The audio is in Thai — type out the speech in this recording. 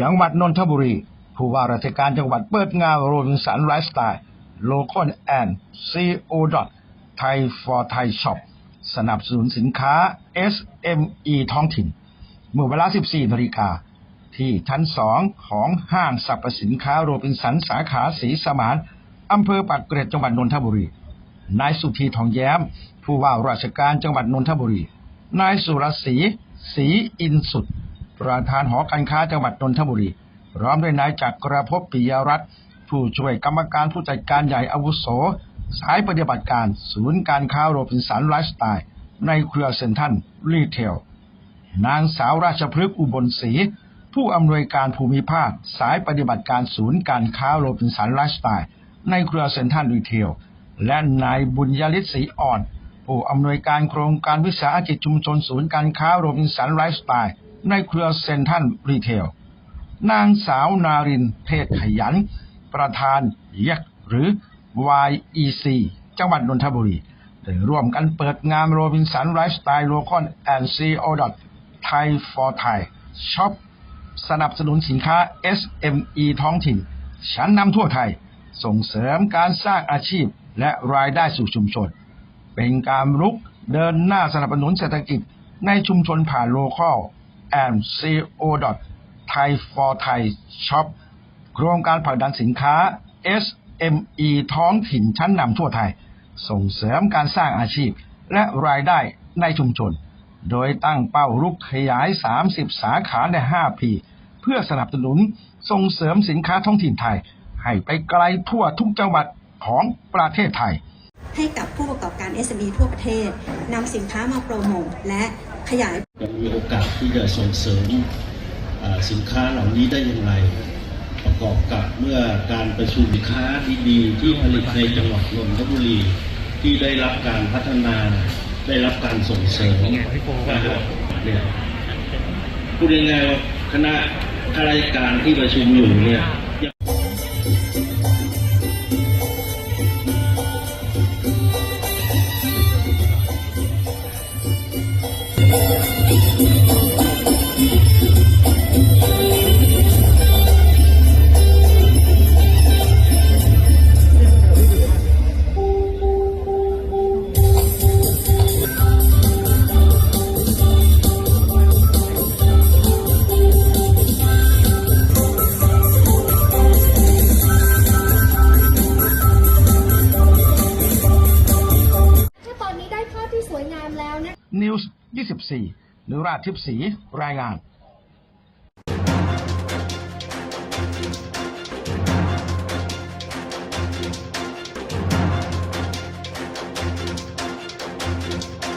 จังหวัดนนทบุรี ผู้ว่าราชการจังหวัดเปิดงานโรบินสันไลฟ์สไตล์โลคอลแอนด์ซีโอดอทไทยฟอร์ไทยช็อปสนับสนุนสินค้า SME ท้องถิ่น เมื่อเวลา 14นาฬิกาที่ชั้นสองของห้างสรรพสินค้าโรบินสันสาขาศรีสมานอำเภอปากเกร็ดจังหวัดนนทบุรี นายสุธีทองแย้ม ผู้ว่าราชการจังหวัดนนทบุรี นายสุรศรีศรีอินสุด ประธานหอการค้าจังหวัดนนทบุรีพร้อมด้วยนายจักรภพปิยรัตน์ผู้ช่วยกรรมการผู้จัดการใหญ่อาวุโส สายปฏิบัติการ ศูนย์การค้าโรบินสันไลฟ์สไตล์ ในเครือเซ็นทรัลรีเทล นางสาวราชพฤกษ์อุบลศรีผู้อำนวยการภูมิภาค สายปฏิบัติการศูนย์การค้าโรบินสันไลฟ์สไตล์ ในเครือเซ็นทรัลรีเทล และนายบุญยฤทธิ์ศรีอ่อน ผู้อำนวยการโครงการวิสาหกิจชุมชนศูนย์การค้าโรบินสันไลฟ์สไตล์ ในเครือเซ็นทรัลรีเทล นางสาวนารินเทศขยัน ประธานเยกหรือ YEC จังหวัดนนทบุรีได้ร่วมกันเปิดงานโรบินสันไลฟ์สไตล์โลคอนแอนซีโอดอทไทย for Thai ช็อปสนับสนุนสินค้า SME ท้องถิ่น ชั้นนำทั่วไทย ส่งเสริมการสร้างอาชีพและรายได้สู่ชุมชน เป็นการรุกเดินหน้าสนับสนุนเศรษฐกิจในชุมชนผ่านโลคอล and co Thai for Thai Shop โครงการผลักดันสินค้า SME ท้องถิ่นชั้นนำทั่วไทย ส่งเสริมการสร้างอาชีพ และรายได้ในชุมชน โดยตั้งเป้าลุกขยาย 30 สาขาใน 5 ปี เพื่อสนับสนุนส่งเสริมสินค้าท้องถิ่นไทย ให้ไปไกลทั่วทุกจังหวัดของประเทศไทยให้กับผู้ประกอบการ SME ทั่วประเทศนำสินค้ามาโปรโมทและ ขยายยังมีโอกาสที่จะส่งเสริมสินค้าเหล่านี้ได้อย่างไร ประกอบกับเมื่อการประชุมสินค้าดีๆที่ผลิตในจังหวัดนนทบุรีที่ได้รับการพัฒนาได้รับการส่งเสริมนะครับเนี่ยพูดง่ายๆว่าคณะข้าราชการที่ประชุมอยู่เนี่ย News 24นุราทิพสีรายงาน